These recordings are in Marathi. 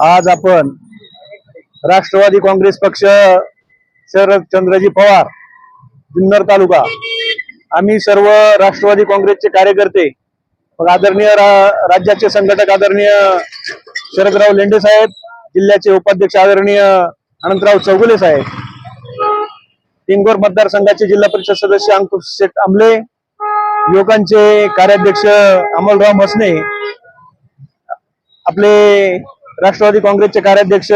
आज आपण राष्ट्रवादी काँग्रेस पक्ष शरद चंद्रजी पवार जुन्नर तालुका. आम्ही सर्व राष्ट्रवादी काँग्रेसचे कार्यकर्ते मग आदरणीय रा- राज्याचे संघटक आदरणीय शरदराव लेंडे साहेब जिल्ह्याचे उपाध्यक्ष आदरणीय अनंतराव चौगुले साहेब टिंगोर मतदारसंघाचे जिल्हा परिषद सदस्य अंकुश शेठ आमले युवकांचे कार्याध्यक्ष अमोलराव मसने आपले राष्ट्रवादी काँग्रेसचे कार्याध्यक्ष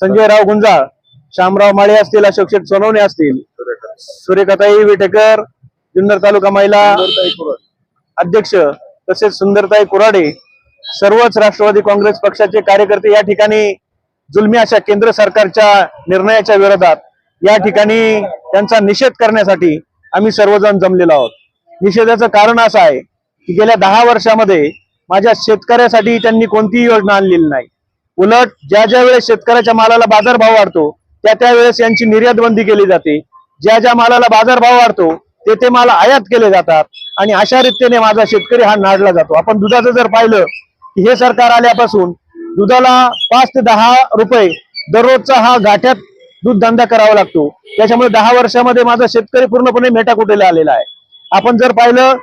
संजयराव गुंजाळ श्यामराव माळे असतील अशोक शेठ सोनवणे असतील. सूर्यकथाई विटेकर जुन्नर तालुका महिला अध्यक्ष तसेच सुंदरताई कुराडे सर्वच राष्ट्रवादी काँग्रेस पक्षाचे कार्यकर्ते या ठिकाणी जुलमी अशा केंद्र सरकारच्या निर्णयाच्या विरोधात या ठिकाणी त्यांचा निषेध करण्यासाठी आम्ही सर्वजण जमलेलो आहोत. निषेधाचं कारण असं आहे की गेल्या दहा वर्षामध्ये माझ्या शेतकऱ्यासाठी त्यांनी कोणतीही योजना आणलेली नाही. उलट ज्या ज्या वेळेस शेतकऱ्याच्या मालाला बाजारभाव वाढतो त्या त्यावेळेस यांची निर्यात बंदी केली जाते. ज्या ज्या मालाला बाजारभाव वाढतो ते ते माल आयात केले जातात आणि अशा रीतीने माझा शेतकरी हा नाडला जातो. आपण दुधाचं जर पाहिलं की हे सरकार आल्यापासून दुधाला पाच ते दहा रुपये दररोजचा हा गाठ्यात दूध धंदा करावा लागतो. त्याच्यामुळे दहा वर्षामध्ये माझा शेतकरी पूर्णपणे मेटाकुटेला आलेला आहे. आपण जर पाहिलं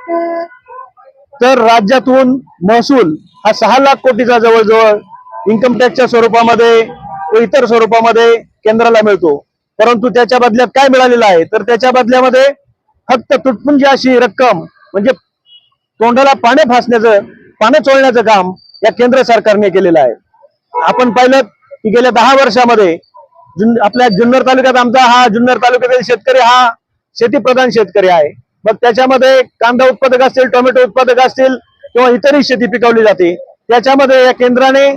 तर राज्यातून महसूल हा सहा लाख कोटीचा जवळजवळ इन्कम टॅक्सच्या स्वरूपामध्ये व इतर स्वरूपामध्ये केंद्राला मिळतो. परंतु त्याच्या बदल्यात काय मिळालेलं आहे? तर त्याच्या बदल्यामध्ये फक्त तुटपुंजी अशी रक्कम म्हणजे तोंडाला पाणी फासण्याचं पाणी चोळण्याचं काम या केंद्र सरकारने केलेलं आहे. आपण पाहिलं की गेल्या दहा वर्षामध्ये जुन आपल्या जुन्नर तालुक्यात आमचा हा जुन्नर तालुक्यातील शेतकरी हा शेतीप्रधान शेतकरी आहे. मग त्याच्यामध्ये कांदा उत्पादक असतील टोमॅटो उत्पादक असतील किंवा इतरही शेती पिकवली जाते त्याच्यामध्ये या केंद्राने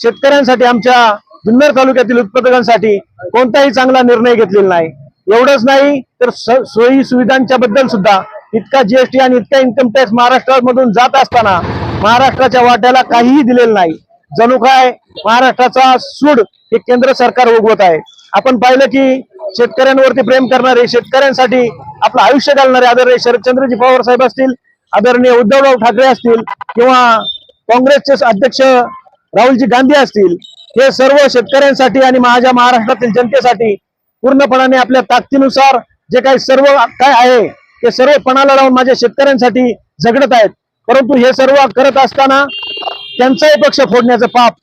शेतकऱ्यांसाठी आमच्या जुन्नर तालुक्यातील उत्पादकांसाठी कोणताही चांगला निर्णय घेतलेला नाही. एवढंच नाही तर स- सोयी सुविधांच्या बद्दल सुद्धा इतका जीएसटी आणि इतका इन्कम टॅक्स महाराष्ट्रामधून जात असताना महाराष्ट्राच्या वाट्याला काहीही दिलेलं नाही. जणू काय महाराष्ट्राचा सूड हे केंद्र सरकार उगवत आहे. आपण पाहिलं की शेतकऱ्यांवरती प्रेम करणारे शेतकऱ्यांसाठी आपलं आयुष्य घालणारे आदरणीय शरदचंद्रजी पवार साहेब असतील आदरणीय उद्धवराव ठाकरे असतील किंवा काँग्रेसचे अध्यक्ष राहुलजी गांधी असतील हे सर्व शेतकऱ्यांसाठी आणि माझ्या महाराष्ट्रातील जनतेसाठी पूर्णपणाने आपल्या ताकदीनुसार जे काही सर्व काय आहे ते सर्व पणाला लावून माझ्या शेतकऱ्यांसाठी झगडत आहेत. परंतु हे सर्व करत असताना त्यांचाही पक्ष फोडण्याचं पाप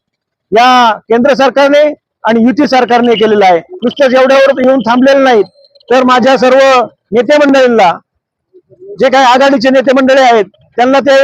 या केंद्र सरकारने आणि युती सरकारने केलेलं आहे. नुसतंच एवढ्यावर येऊन थांबलेलं नाहीत. तर माझ्या सर्व नेते मंडळींना जे काही आघाडीचे नेते मंडळी आहेत त्यांना ते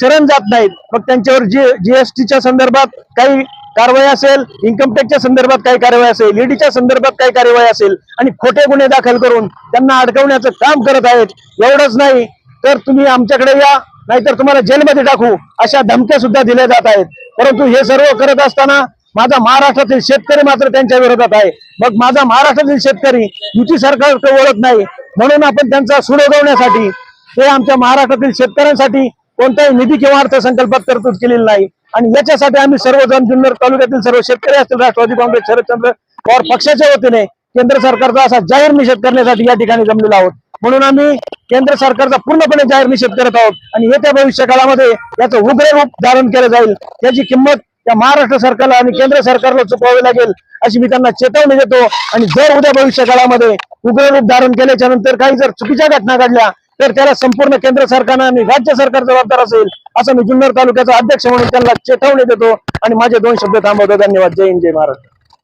शरण जात नाहीत. मग त्यांच्यावर जी जीएसटीच्या संदर्भात काही कारवाई असेल इन्कम टॅक्सच्या संदर्भात काही कारवाई असेल ईडीच्या संदर्भात काही कारवाई असेल आणि खोटे गुन्हे दाखल करून त्यांना अडकवण्याचं काम करत आहेत एवढंच नाही. तर तुम्ही आमच्याकडे या नाहीतर तुम्हाला जेलमध्ये टाकू अशा धमक्या सुद्धा दिल्या जात आहेत. परंतु हे सर्व करत असताना माझा महाराष्ट्रातील शेतकरी मात्र त्यांच्या विरोधात आहे. मग माझा महाराष्ट्रातील शेतकरी युती सरकारकडे ओळख नाही. म्हणून आपण त्यांचा सुडोगवण्यासाठी ते आमच्या महाराष्ट्रातील शेतकऱ्यांसाठी कोणताही निधी किंवा अर्थसंकल्पात तरतूद केलेली नाही. आणि याच्यासाठी आम्ही सर्वजण जुन्नर तालुक्यातील सर्व शेतकरी असतील राष्ट्रवादी काँग्रेस शरदचंद्र पवार पक्षाच्या वतीने केंद्र सरकारचा असा जाहीर निषेध करण्यासाठी या ठिकाणी जमलेलो आहोत. म्हणून आम्ही केंद्र सरकारचा पूर्णपणे जाहीर निषेध करत आहोत. आणि येत्या भविष्य काळामध्ये याचं उग्र रूप धारण केलं जाईल. त्याची किंमत त्या महाराष्ट्र सरकारला आणि केंद्र सरकारला चुकवावी लागेल अशी मी त्यांना चेतावणी देतो. आणि जर उद्या भविष्य काळामध्ये उग्र रूप धारण केल्याच्यानंतर काही जर चुकीच्या घटना घडल्या तर त्याला संपूर्ण केंद्र सरकारनं आणि राज्य सरकार जबाबदार असेल असं मी जुन्नर तालुक्याचा अध्यक्ष म्हणून त्यांना चेतावणी देतो. आणि माझे दोन शब्द थांबवतो. धन्यवाद. जय हिंद जय महाराष्ट्र.